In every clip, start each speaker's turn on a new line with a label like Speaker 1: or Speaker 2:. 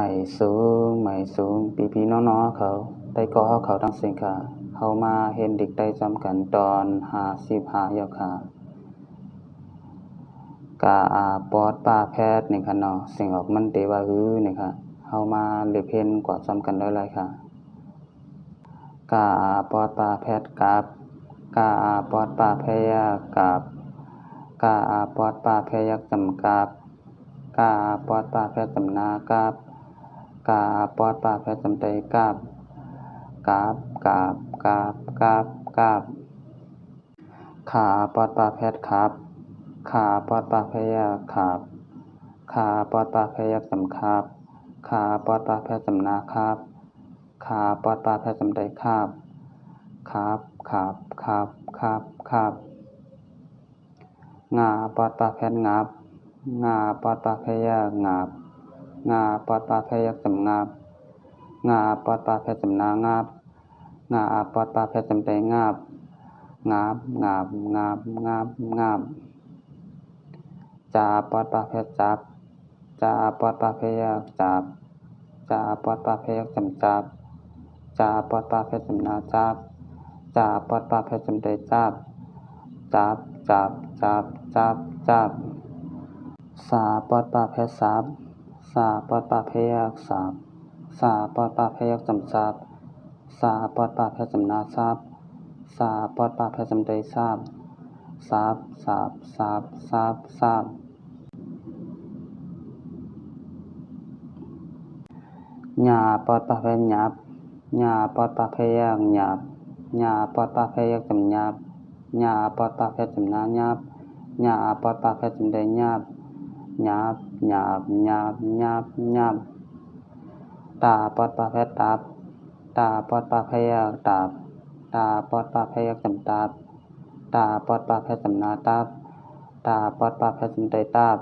Speaker 1: ไม่สูงไม่สูงพี่ๆน้องเขาได้กอเขาทั้งสิ้นค่ะเฮามาเห็นเด็กได้จำกันตอน55แล้วค่ะกะอาปอดปาแพทย์นี่ค่ะเนาะสิ่งออกมันเตว่าฮือนี่ค่ะเฮามาเล็บเห็นกว่าจำกันได้เลยค่ะกะอาปอดปาแพทย์กับกะอาปอดปาแพยากับกะอาปอดปาแพยักจำกับกะอาปอดปาแพทย์จำนากับ กาปอดปาแพทย์จำไตกับกาบกาบกาบกาบกาบขาปอดปาแพทย์ครับขาปอดปาพยาครับขาปอดปาพยักจำครับขาปอดปาแพทย์จำนาครับขาปอดปาแพทย์จำไตครับครับครับครับครับครับงาปอดปาแพทย์งับงาปอดปาพยางับ งาปอดปาพยักจำงับงาปอดปาแพทย์จำนางับงาปอดปาแพทย์จำไตงับงาบงาบงาบงาบงาบจาปอดปาแพยจับจาปอดปาพยักจับจาปอดปาพยักจำจับจาปอดปาแพทย์จำนาจับจาปอดปาแพทย์จำไตจับจับจับจับจับจับสาปอดปาแพย์สับ สาปอดปาพยักสับสาปอดปาพยักจำจับสาปอดปาแพยจำนาสับสาปอดปาแพยจำไตสับสับสับสับสับสับหญ้าปอดปาแพยหยับหญ้าปอดปาพยักหยับหญ้าปอดปาพยักจำหยับหญ้าปอดปาแพยจำนาหยับหญ้าปอดปาแพยจำไตหยับ ยับหยับหยับหยับหยับตาปอดปากแพทตับตาปอดปากแพยักตับตาปอดปากแพยักจำตับตาปอดปากแพทย์จำนาตับตาปอดปากแพทย์จำไตตับ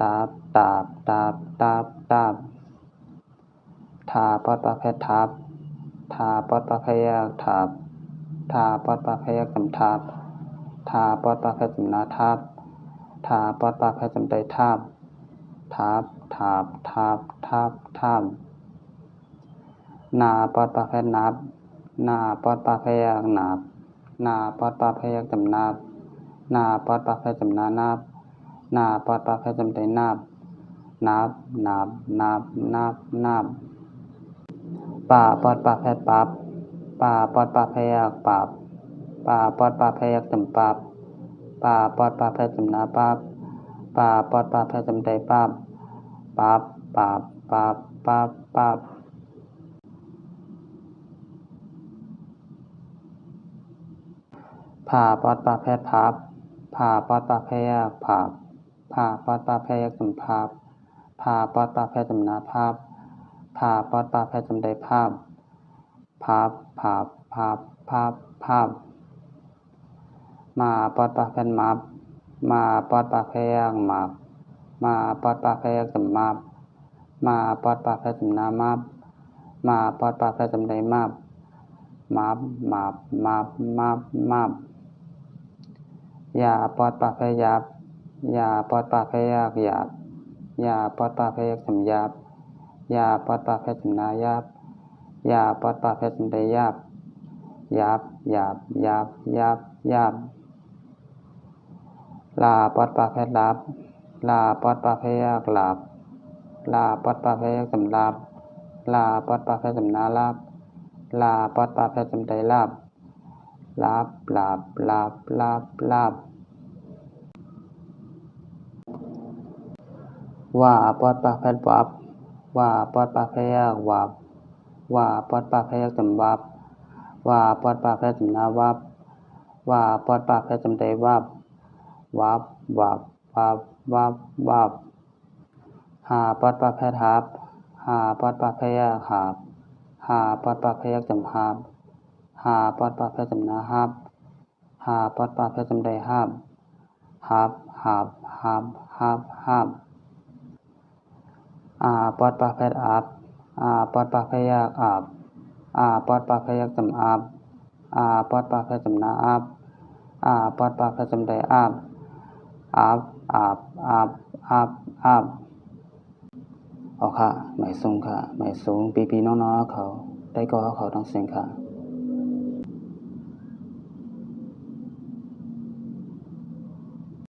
Speaker 1: ตับตับตับตับตับทาปอดปากแพทับทาปอดปากแพยักทับทาปอดปากแพยักจำทับทาปอดปากแพทย์จำนาทับ ทาปอดปาแพทย์จำไตทับทับทับทับทับทับนาปอดปาแพนับนาปอดปาแพยักนับนาปอดปาแพยักจำนับนาปอดปาแพจำนานับนาปอดปาแพจำไตนับนับนับนับนับนับป่าปอดปาแพปับป่าปอดปาแพยักปับป่าปอดปาแพยักจำปับ ปาปอดปาแพทย์จำนาปับป่าปอดปาแพทย์จำไตปับปับปับปับปับปับผ่าปอดปาแพทย์พับผ่าปอดปาแพทยักพับผ่าปอดปาแพทยักจำพับผ่าปอดปาแพทย์จำนาพับผ่าปอดปาแพทย์จำไตพับพับพับพับพับพับ มาปอดปาแพทย์มับมาปอดปาพยักมับมาปอดปาพยักจำมับมาปอดปาแพทย์จำนามับมาปอดปาแพทย์จำไตมับมับมับมับมับมับยาปอดปาแพยับยาปอดปาแพยักหยับยาปอดปาพยักจำยับยาปอดปาแพทย์จำนายับยาปอดปาแพทย์จำไตยับยับยับยับยับยับ ลาปอดปาแพทลับ ลาปอดปาพยกหลับ ลาปอดปาพยักจำรับ ลาปอดปาแพทย์จำนารับ ลาปอดปาแพทย์จำไตรับรับรับรับรับรับว่าปอดปาแพทวับ ว่าปอดปาพยกวับ ว่าปอดปาพยักจำวับ ว่าปอดปาแพทย์จำนาวับ ว่าปอดปาแพทย์จำไตวับ วับวับวับวับวับหาปอดปาแพทับหาปอดปาพยักหับหาปอดปาพยักจำหับหาปอดปาแพย์จำนาหับหาปอดปาแพย์จำไตหับหับหับหับหับหับอาปอดปาแพอาบอาปอดปาพยักอาบอาปอดปาพยักจำอาบอาปอดปาแพย์จำนาอาบอาปอดปาแพย์จำไตอาบ อาบอาบอาบอาบอาบเอาค่ะหมายสูงค่ะหมายสูงปีปีน้องๆเขา ได้ก็เขาต้องเสียงค่ะ